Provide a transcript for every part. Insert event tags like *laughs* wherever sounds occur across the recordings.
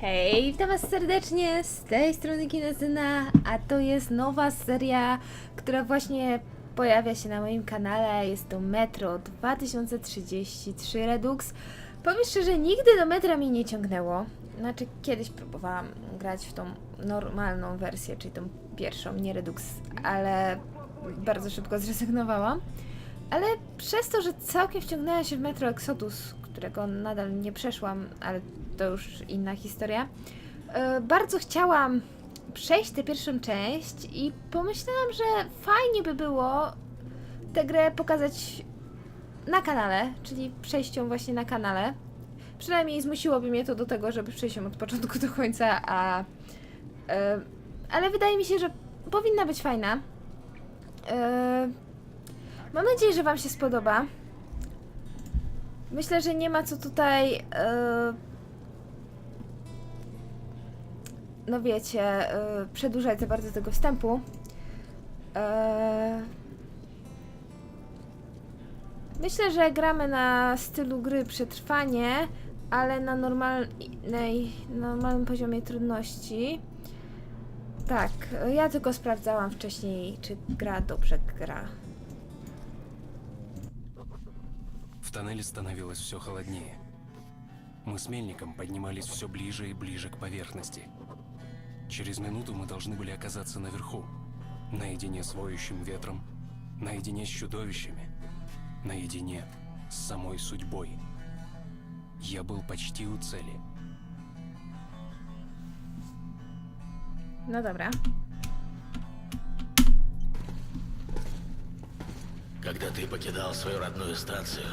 Hej, witam was serdecznie, z tej strony Kinezyna, a to jest nowa seria, która właśnie pojawia się na moim kanale. Jest to Metro 2033 Redux. Powiem szczerze, nigdy do metra mnie nie ciągnęło. Znaczy, kiedyś próbowałam grać w tą normalną wersję, czyli tą pierwszą, nie Redux, ale bardzo szybko zrezygnowałam. Ale przez to, że całkiem wciągnęłam się w Metro Exodus, którego nadal nie przeszłam, ale to już inna historia, e, bardzo chciałam przejść tę pierwszą część i pomyślałam, że fajnie by było tę grę pokazać na kanale, czyli przejść ją właśnie na kanale. Przynajmniej zmusiłoby mnie to do tego, żeby przejść ją od początku do końca, a... e, ale wydaje mi się, że powinna być fajna. E, Mam nadzieję, że Wam się spodoba. Myślę, że nie ma co tutaj. no wiecie, e, przedłużać za bardzo tego wstępu. E, myślę, że gramy na stylu gry przetrwanie, ale na normalnej, normalnym poziomie trudności. Tak, ja tylko sprawdzałam wcześniej, czy gra dobrze gra. В тоннеле становилось все холоднее. Мы с Мельником поднимались все ближе и ближе к поверхности. Через минуту мы должны были оказаться наверху, наедине с воющим ветром, наедине с чудовищами, наедине с самой судьбой. Я был почти у цели. No dobra. Когда ты покидал свою родную станцию,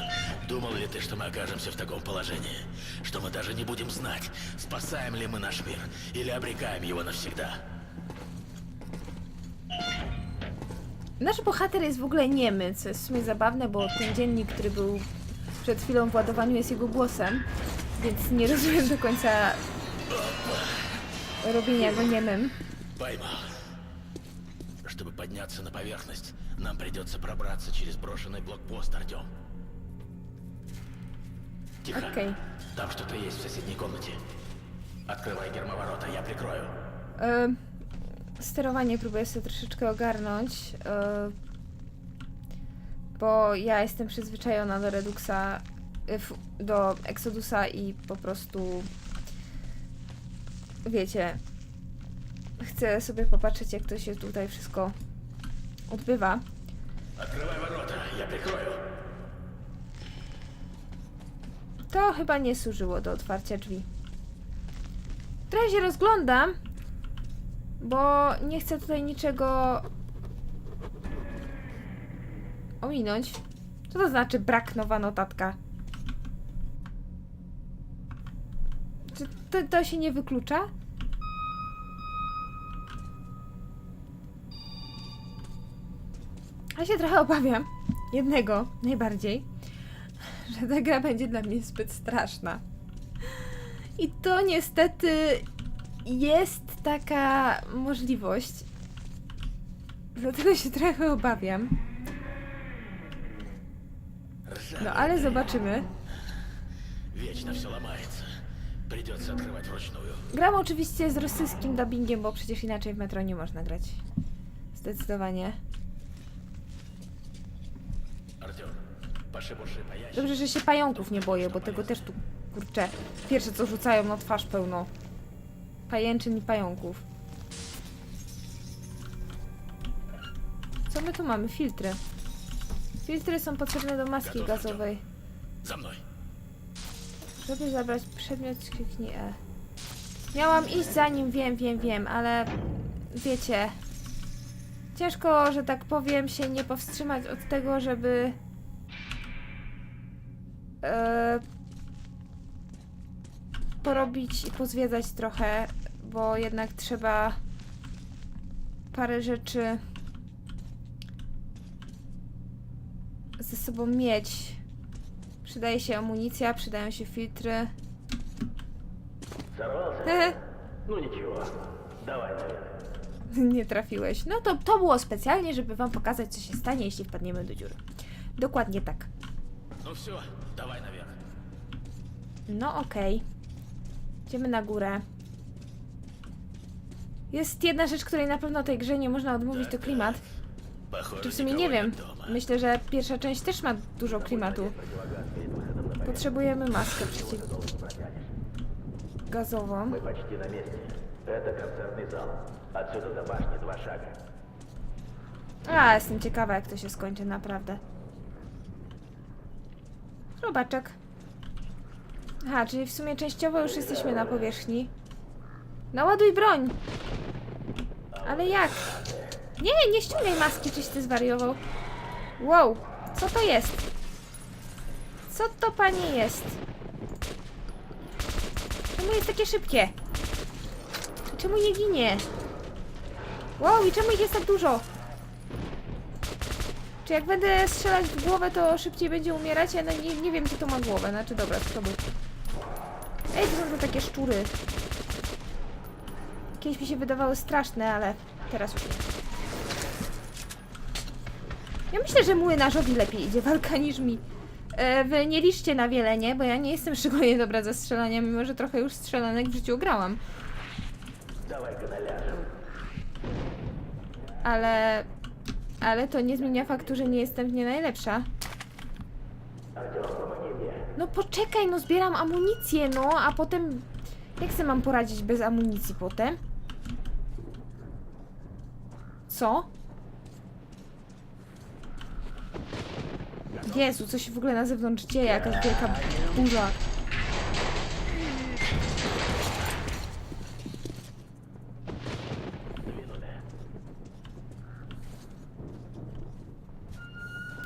думал ли ты, что мы окажемся в таком положении? Что мы даже не будем знать, спасаем ли мы наш мир или обрекаем его навсегда? Nasz bohater jest w ogóle niemy, co jest w sumie zabawne, bo ten dziennik, który był przed chwilą w ładowaniu, jest jego głosem, więc nie rozumiem do końca robienia go niemym. Поймал. Чтобы подняться на поверхность, нам придется пробраться через брошенный блокпост, Артем. Тихо. Окей. Там что-то есть в соседней комнате. Открывай гермоворота, я прикрою. E, sterowanie próbuję sobie troszeczkę ogarnąć, e, bo ja jestem przyzwyczajona do Reduxa, do Exodusa i po prostu wiecie, chcę sobie popatrzeć, jak to się tutaj wszystko odbywa. To chyba nie służyło do otwarcia drzwi. Teraz się rozglądam, bo nie chcę tutaj niczego ominąć. Co to znaczy brak nowa notatka? Czy to, to się nie wyklucza? Ja się trochę obawiam. Jednego najbardziej że ta gra będzie dla mnie zbyt straszna. I to niestety jest taka możliwość. Dlatego się trochę obawiam. No ale zobaczymy. Вечно все ломается. Придется открывать вручную. Gram oczywiście z rosyjskim dubbingiem, bo przecież inaczej w metro nie można grać. Zdecydowanie. Dobrze, że się pająków nie boję, bo tego też tu, kurczę, pierwsze co rzucają na twarz pełno. Pajęczyn i pająków. Co my tu mamy? Filtry. Filtry są potrzebne do maski gazowej. Za mną. Żeby zabrać przedmiot, kliknij E. Miałam iść za nim, wiem, wiem, wiem, ale wiecie, ciężko, że tak powiem, się nie powstrzymać od tego, żeby E, porobić i pozwiedzać trochę, bo jednak trzeba parę rzeczy ze sobą mieć. Przydaje się amunicja, przydają się filtry. *laughs* Сорвался? Hehe, Ну ничего. Давай наверх. nie trafiłeś. No to, to było specjalnie, żeby wam pokazać, co się stanie, jeśli wpadniemy do dziury. Dokładnie tak. Ну все, давай наверх. No okej. Okay. Idziemy na górę. Jest jedna rzecz, której na pewno tej grze nie można odmówić, to klimat. Czy w sumie nie wiem. Myślę, że pierwsza część też ma dużo klimatu. Potrzebujemy maskę przeciwgazową. A, jestem ciekawa, jak to się skończy, naprawdę. Robaczek. Aha, czyli w sumie częściowo już jesteśmy na powierzchni. Naładuj broń! Ale jak? Nie, nie ściągaj maski, czyś ty zwariował. Wow, co to jest? Co to panie jest? Czemu jest takie szybkie? Czemu nie ginie? Wow, i czemu ich jest tak dużo? Czy jak będę strzelać w głowę, to szybciej będzie umierać? Ja no nie, nie wiem, czy to ma głowę. Znaczy, dobra, był? Ej, to są takie szczury. Kiedyś mi się wydawały straszne, ale teraz już nie. Ja myślę, że młynarzowi lepiej idzie walka niż mi. E, wy nie liczcie na wiele, nie? Bo ja nie jestem *laughs* szczególnie dobra ze strzelania, mimo że trochę już strzelanek w życiu grałam. Ale... Ale to nie zmienia faktu, że nie jestem w nie najlepsza. No poczekaj, no zbieram amunicję, no, a potem... Jak sobie mam poradzić bez amunicji potem? Co? Jezu, co się w ogóle na zewnątrz dzieje? Jakaś wielka burza.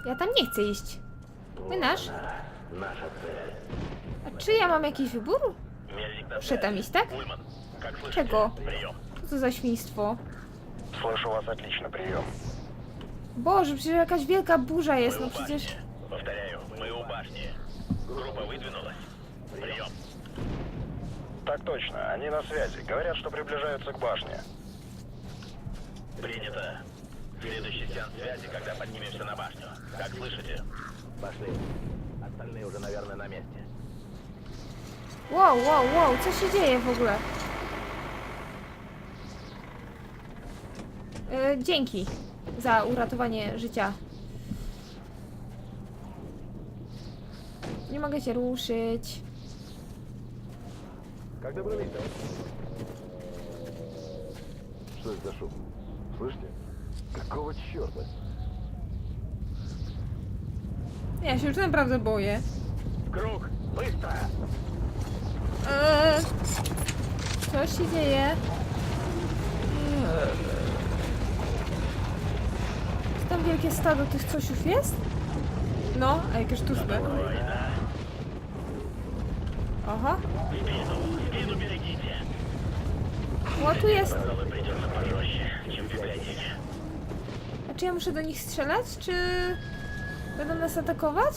Ja tam nie chcę iść. Młynarz? Наша цель. A czy ja mam jakiś wybór? Мельник на Muszę tam iść, tak? Ульман, как слышите? Czego? Прием. Co to za świństwo? Слышу вас отлично, прием. Boże, przecież jakaś wielka burza jest, no przecież... Повторяю, мы у башни. Группа выдвинулась. Прием. Так точно, они на связи. Говорят, что приближаются к башне. Принято. Следующий сеанс связи, когда поднимемся на башню. Как слышите? Пошли. Остальные уже, наверное, на месте. Wow, wow, wow, co się dzieje w ogóle? E, dzięki za uratowanie życia. Nie mogę się ruszyć. Как добрались-то? Что это за шум? Слышите? Какого черта? Ja się już naprawdę boję. Kruk! Eee, co się dzieje? Eee. Tam wielkie stado tych coś już jest? No, a jakie sztuczne. Aha. O, tu jest. A czy ja muszę do nich strzelać, czy będą nas atakować?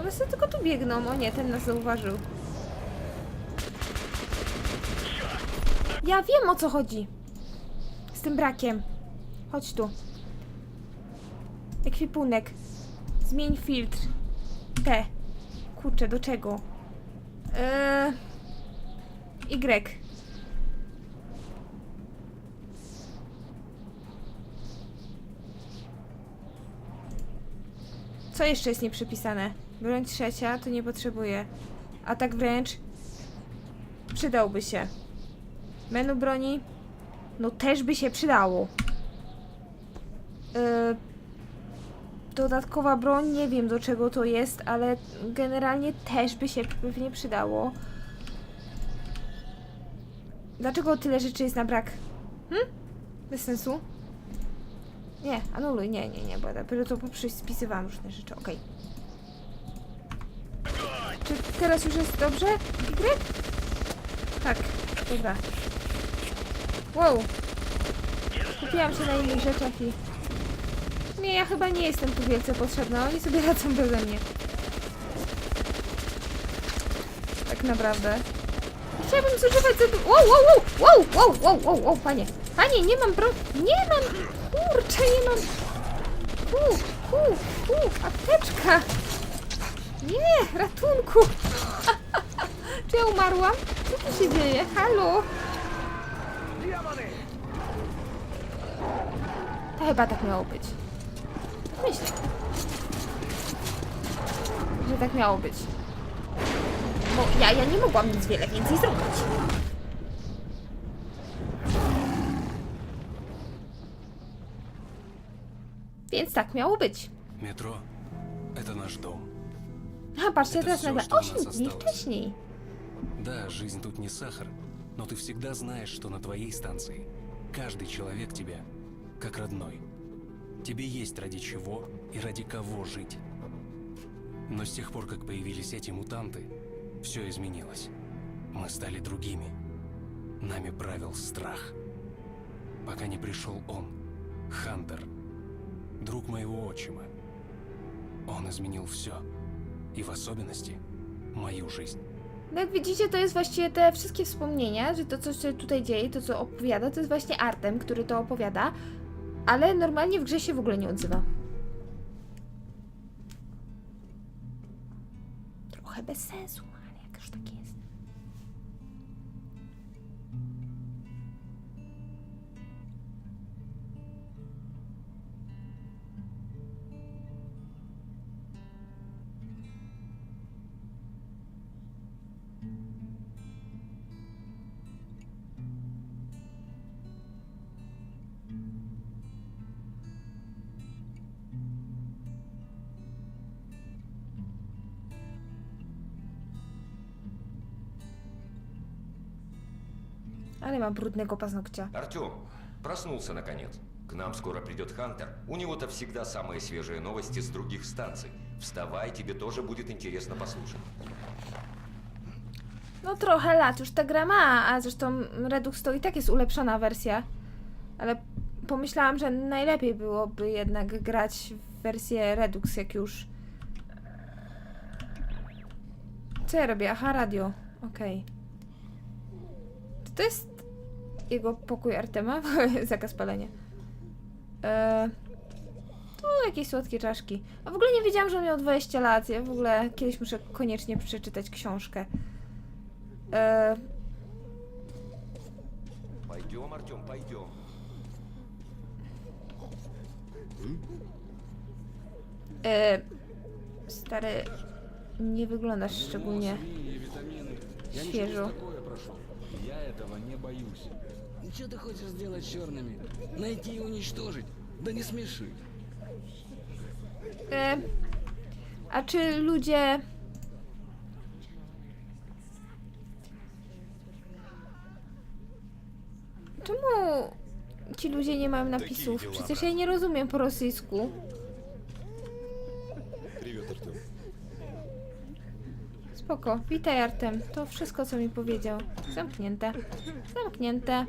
One sobie tylko tu biegną. O nie, ten nas zauważył. Ja wiem o co chodzi. Z tym brakiem. Chodź tu. Ekwipunek. Zmień filtr. T. Kurczę, do czego? Eee... Y. Co jeszcze jest nieprzypisane? Broń trzecia to nie potrzebuję. Atak wręcz przydałby się. Menu broni no też by się przydało. Yy, dodatkowa broń, nie wiem do czego to jest, ale generalnie też by się pewnie przydało. Dlaczego tyle rzeczy jest na brak? Hm? Bez sensu. Nie, anuluj, nie, nie, nie, bo dopiero to spisywałam różne rzeczy, okej. Czy teraz już jest dobrze? Y? Tak, dobra. Wow. Kupiłam się na innych rzeczach i... Nie, ja chyba nie jestem tu wielce potrzebna, oni sobie radzą beze mnie. Tak naprawdę. Chciałabym zużywać za... Wow, wow, wow, wow, wow, wow, wow, wow, panie. Panie, nie mam bro... Nie mam... Kurczę, nie mam... Ku, ku, ku, apteczka. Nie, ratunku. *laughs* Czy ja umarłam? Co tu się dzieje? Halo? To chyba tak miało być. Myślę. Że tak miało być. Bo ja, ja nie mogłam nic wiele więcej zrobić. Więc tak miało być. Метро — это наш дом. A patrzcie, teraz nagle to, co u 8 nas dni wcześniej. Да, жизнь тут не сахар, но ты всегда знаешь, что на твоей станции каждый человек тебя как родной. Тебе есть ради чего и ради кого жить. Но с тех пор, как появились эти мутанты, все изменилось. Мы стали другими. Нами правил страх. Пока не пришел он, Хантер, друг моего отчима. Он изменил все. И в особенности мою жизнь. No jak widzicie, to jest właściwie te wszystkie wspomnienia, że to, co się tutaj dzieje, to, co opowiada, to jest właśnie Artem, który to opowiada, ale normalnie w grze się w ogóle nie odzywa. Trochę bez sensu, ale jak już tak jest. Ale ma brudnego paznokcia. Артем, проснулся наконец. К нам скоро придет Хантер. У него-то всегда самые свежие новости с других станций. Wstawай, тебе тоже будет интересно послушать. No trochę lat już ta gra ma, a zresztą Redux to i tak jest ulepszona wersja. Ale pomyślałam, że najlepiej byłoby jednak grać w wersję Redux, jak już. Co ja robię? Aha, radio. Okej. Czy to jest jego pokój Artema? *laughs* Zakaz palenia. Eee, tu jakieś słodkie czaszki. A w ogóle nie wiedziałam, że on miał 20 lat. Ja w ogóle kiedyś muszę koniecznie przeczytać książkę. Eee, Пойдем, Артем, пойдем. e, stary, nie wyglądasz szczególnie świeżo. такое прошел. Я этого не боюсь. И что ты хочешь сделать с черными? Найти и уничтожить? Да не смеши. E, a czy ludzie. Czemu ci ludzie nie mają napisów? Przecież ja nie rozumiem po rosyjsku. Spoko. Witaj, Artem. To wszystko, co mi powiedział. Zamknięte. Zamknięte.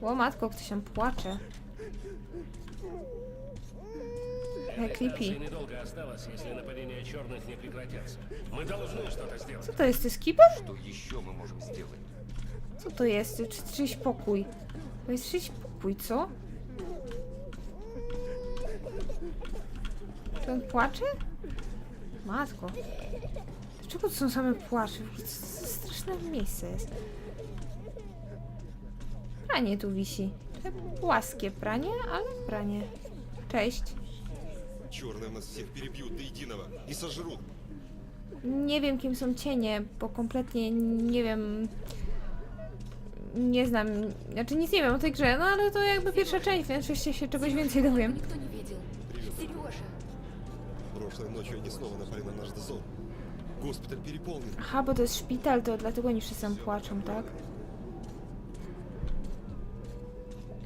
Ło, matko, ktoś się płacze. Creepy. Co to jest? Ty skipem? Co to jest? Czy czyjś pokój? To jest czyjś pokój, co? Czy on płacze? Matko. Dlaczego to są same płacze? Co za straszne miejsce jest. Pranie tu wisi. Te Płaskie pranie, ale pranie. Cześć. Черные нас всех перебьют до единого и сожрут. Nie wiem, kim są cienie, bo kompletnie nie wiem. Nie znam. Znaczy, nic nie wiem o tej grze, no ale to jakby pierwsza część, więc jeszcze się czegoś więcej dowiem. Никто не видел. Сережа, Прошлой ночью они снова напали на наш дозор. Госпиталь переполнен. Aha, bo to jest szpital, to dlatego oni wszyscy płaczą, tak?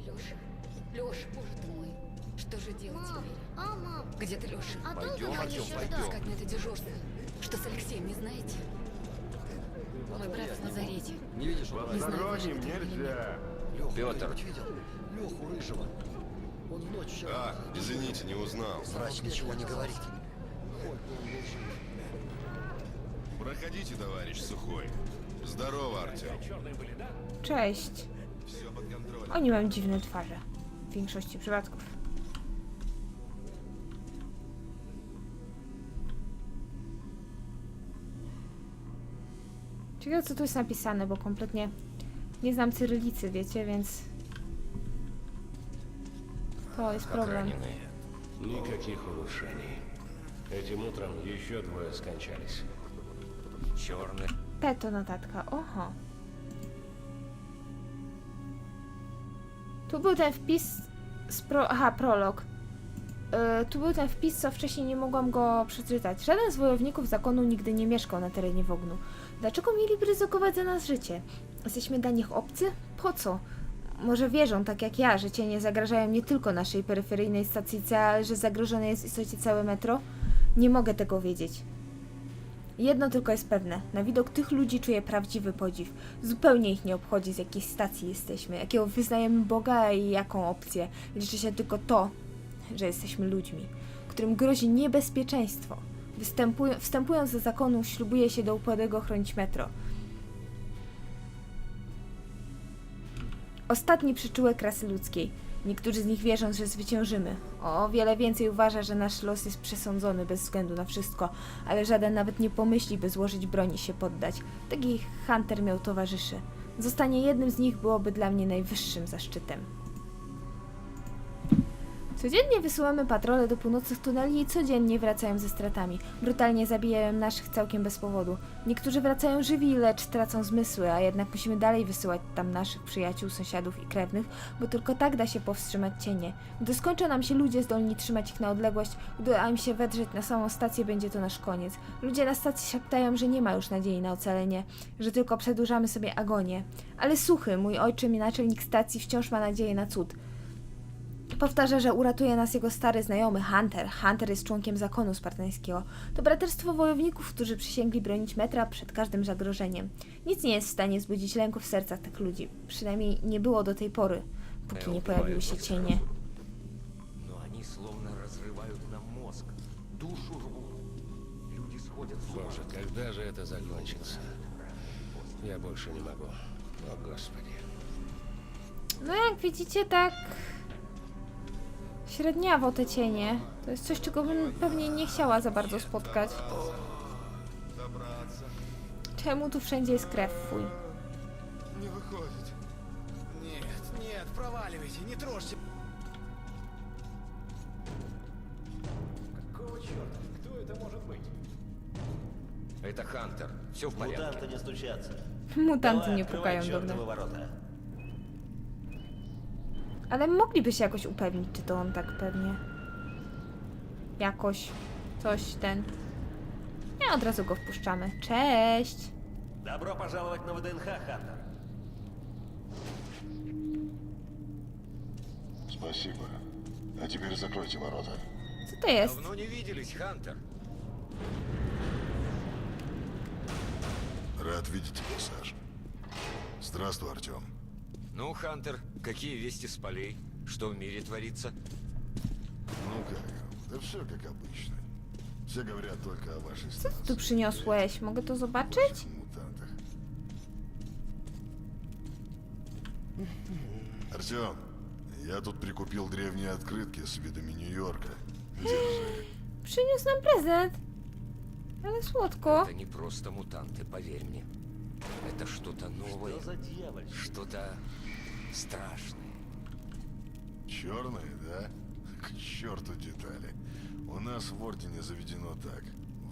Леша, Леша, боже ты мой, что же делать теперь? А, мам, Где ты, Леша? а долго Пойдем, нам Артем, еще пойдем. ждать? Искать на это дежурство. Что с Алексеем, не знаете? Мой брат в Назарете. Не видишь, он Не знаю, выживет он или нет. Петр, Леху Рыжего. Он в ночь вчера. А, извините, не узнал. Врач ничего не говорит. Проходите, товарищ Сухой. Здорово, Артем. Cześć. Все под контролем. Oni mają dziwne twarze. W większości przypadków. Ciekawe co tu jest napisane, bo kompletnie nie znam cyrylicy, wiecie, więc... To jest как problem. раненые. Никаких улучшений. Этим утром еще двое скончались. Черный. Te to notatka, oho. Tu był ten wpis z pro... Aha, prolog. Yy, tu był ten wpis, co wcześniej nie mogłam go przeczytać. Żaden z wojowników zakonu nigdy nie mieszkał na terenie Wognu. Dlaczego mieliby ryzykować za nas życie? Jesteśmy dla nich obcy? Po co? Może wierzą, tak jak ja, że cienie zagrażają nie tylko naszej peryferyjnej stacji C, ale że zagrożone jest w istocie całe metro? Nie mogę tego wiedzieć. Jedno tylko jest pewne. Na widok tych ludzi czuję prawdziwy podziw. Zupełnie ich nie obchodzi, z jakiej stacji jesteśmy, jakiego wyznajemy Boga i jaką opcję. Liczy się tylko to, że jesteśmy ludźmi, którym grozi niebezpieczeństwo. Występuj- wstępując do zakonu, ślubuje się do upadłego chronić metro. Ostatni przyczółek rasy ludzkiej. Niektórzy z nich wierzą, że zwyciężymy. O wiele więcej uważa, że nasz los jest przesądzony bez względu na wszystko, ale żaden nawet nie pomyśli, by złożyć broń i się poddać. Taki Hunter miał towarzyszy. Zostanie jednym z nich byłoby dla mnie najwyższym zaszczytem. Codziennie wysyłamy patrole do północnych tuneli i codziennie wracają ze stratami. Brutalnie zabijają naszych całkiem bez powodu. Niektórzy wracają żywi, lecz tracą zmysły, a jednak musimy dalej wysyłać tam naszych przyjaciół, sąsiadów i krewnych, bo tylko tak da się powstrzymać cienie. Gdy skończą nam się ludzie zdolni trzymać ich na odległość, uda im się wedrzeć na samą stację, będzie to nasz koniec. Ludzie na stacji szeptają, że nie ma już nadziei na ocalenie, że tylko przedłużamy sobie agonię. Ale suchy, mój ojczym i naczelnik stacji wciąż ma nadzieję na cud. Powtarza, że uratuje nas jego stary znajomy Hunter. Hunter jest członkiem zakonu spartańskiego. To braterstwo wojowników, którzy przysięgli bronić metra przed każdym zagrożeniem. Nic nie jest w stanie wzbudzić lęku w sercach tych ludzi. Przynajmniej nie było do tej pory, póki nie pojawiły się cienie. Но они словно разрывают нам мозг. Душу рвут. Люди сходят с ума. Боже, когда же это закончится? Я больше не могу. О, Господи. No jak widzicie, tak średniawo te cienie. To jest coś, czego bym pewnie nie chciała za bardzo spotkać. Czemu tu wszędzie jest krew, fuj? Не выходит. Нет, нет, проваливайте, не трожьте. Какого черта? Кто это может быть? Это Хантер. Все в порядке. не стучатся. Mutanty nie pukają do mnie. ворота. Ale mogliby się jakoś upewnić, czy to on tak pewnie. Jakoś. Coś ten. Nie, od razu go wpuszczamy. Cześć! Добро пожаловать на ВДНХ, Хантер. Спасибо. А теперь закройте ворота. Co to jest? Давно не виделись, Хантер. Рад видеть тебя, Саш. Здравствуй, Артем. Ну, Хантер, какие вести с полей? Что в мире творится? Ну как? Да все как обычно. Все говорят только о вашей Co ty tu станции. przyniosłeś? Mogę to zobaczyć? Мутантах. Артем, я тут прикупил древние открытки с видами Нью-Йорка. Przyniósł nam prezent. Ale słodko. Это не просто мутанты, поверь мне. Это что-то новое, дьяволь? что-то страшное. Черные, да? К черту детали. У нас в Ордене заведено так.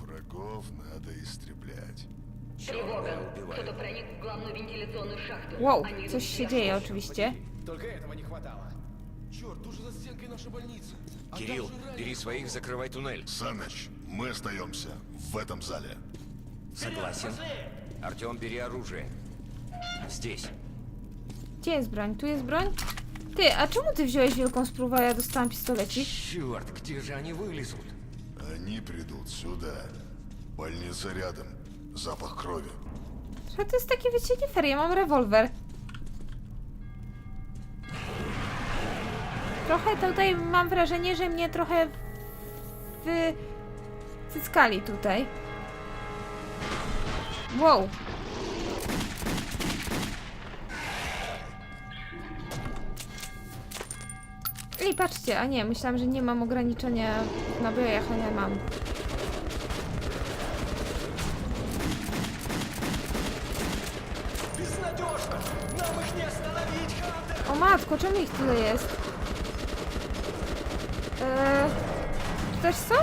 Врагов надо истреблять. Черные убивают. проник в главную вентиляционную шахту. Wow, coś się dzieje oczywiście. Только этого не хватало. Черт, тут же за стенкой наша больница. А Кирилл, бери своих, закрывай туннель. Саныч, мы остаемся в этом зале. Согласен. Артем, бери оружие. Здесь. Gdzie jest broń? Tu jest broń? Ty, a czemu ty wziąłeś wielką sprówę, a ja dostałam pistolecik? Черт, где же они вылезут? Они придут сюда. Больница рядом. Запах крови. Że to jest takie, wiecie, nie fair, ja mam rewolwer. Trochę tutaj mam wrażenie, że mnie trochę wy... cyckali tutaj. Wow. Ej, patrzcie, a nie, myślałam, że nie mam ograniczenia na bojach, a nie mam. O matko, czemu ich tyle jest? Eee, też są?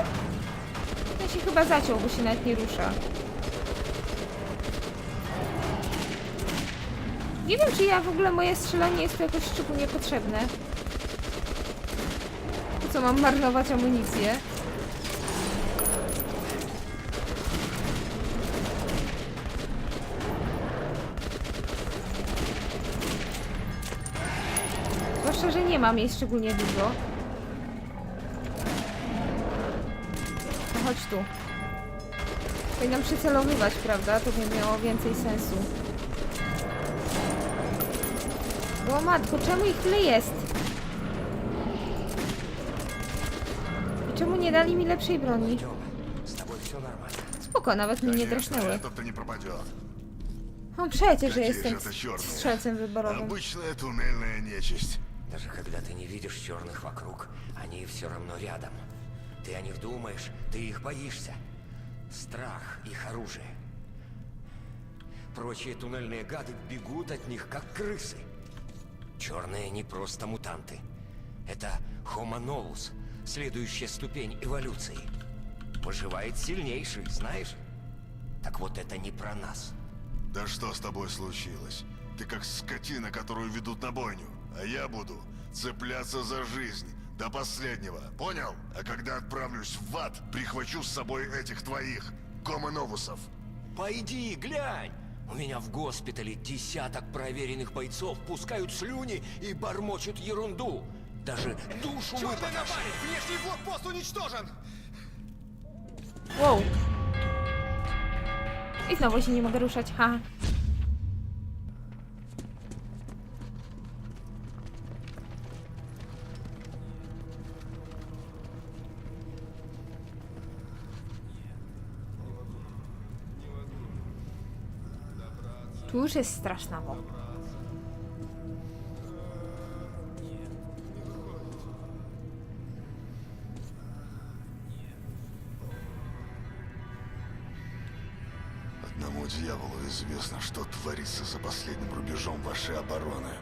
Ten się chyba zaciął, bo się nawet nie rusza. Nie wiem, czy ja w ogóle moje strzelanie jest tu jakoś szczególnie potrzebne. Mam marnować amunicję? Zwłaszcza, że nie mam jej szczególnie dużo. No chodź tu. Powinnam przycelowywać, prawda? To by miało więcej sensu. O matko, czemu ich tyle jest? I czemu nie dali mi lepszej broni? С тобой все нормально. Spoko, nawet mnie nie drasnęły. Этот-то не пропадет. No przecież, że Какие jestem же это черные. strzelcem wyborowym. Обычная туннельная нечисть. Даже когда ты не видишь черных вокруг, они все равно рядом. Ты о них думаешь, ты их боишься. Страх — их оружие. Прочие туннельные гады бегут от них, как крысы. Черные не просто мутанты. Это Homo novus, следующая ступень эволюции. Выживает сильнейший, знаешь? Так вот это не про нас. Да что с тобой случилось? Ты как скотина, которую ведут на бойню. А я буду цепляться за жизнь до последнего. Понял? А когда отправлюсь в ад, прихвачу с собой этих твоих гомоновусов. Пойди, глянь! У меня в госпитале десяток проверенных бойцов пускают слюни и бормочут ерунду. Даже душу Черный выпотрошили. напарник! Внешний блокпост уничтожен! Wow. I znowu się nie mogę ruszać, ha. Tu już jest strasznawo. Одному Известно, что творится за последним рубежом вашей обороны.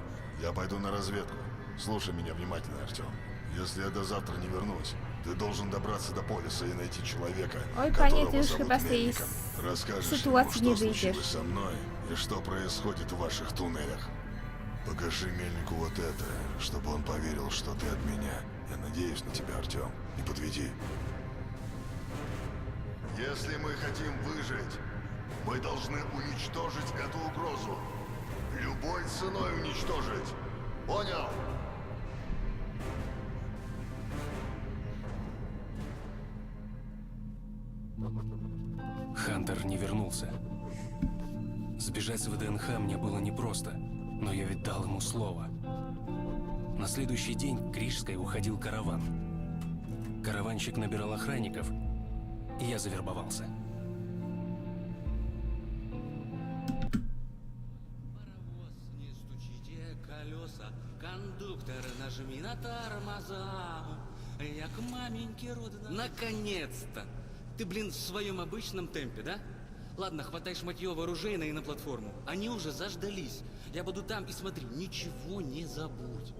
Я пойду на разведку. Слушай меня внимательно, Артем. Если я до завтра не вернусь, ты должен добраться до полиса и найти человека, Ой, которого зовут Мельником. Расскажешь ему, что случилось со мной и что происходит в ваших туннелях. Покажи Мельнику вот это, чтобы он поверил, что ты от меня. Я надеюсь на тебя, Артем. Не подведи. Если мы хотим выжить, мы должны уничтожить эту угрозу. Любой ценой уничтожить. Понял? Хантер не вернулся. Сбежать с ВДНХ мне было непросто, но я ведь дал ему слово. На следующий день к Рижской уходил караван. Караванщик набирал охранников, и я завербовался. Нажми на тормоза. Я к маменьке родина. Наконец-то! Ты, блин, в своем обычном темпе, да? Ладно, хватай шматье вооружейное и на платформу. Они уже заждались. Я буду там и смотри, ничего не забудь.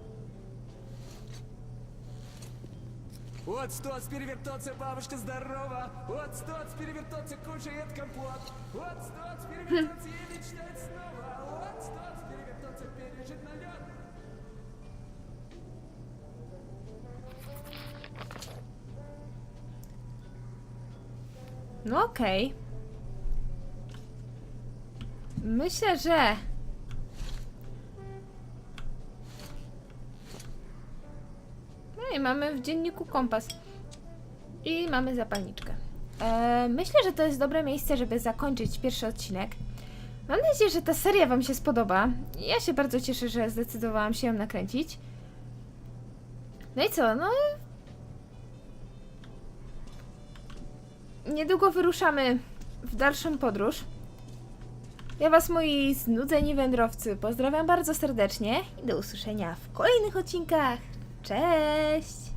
Вот стоц, перевертоться, бабушка здорова. Вот стоц, перевертоться, кушает компот. Вот стоц, перевертоться и мечтать снова. No okej. Myślę, że... No i mamy w dzienniku kompas. I mamy zapalniczkę. E, myślę, że to jest dobre miejsce, żeby zakończyć pierwszy odcinek. Mam nadzieję, że ta seria Wam się spodoba. Ja się bardzo cieszę, że zdecydowałam się ją nakręcić. No i co? No niedługo wyruszamy w dalszą podróż. Ja Was, moi znudzeni wędrowcy, pozdrawiam bardzo serdecznie i do usłyszenia w kolejnych odcinkach. Cześć!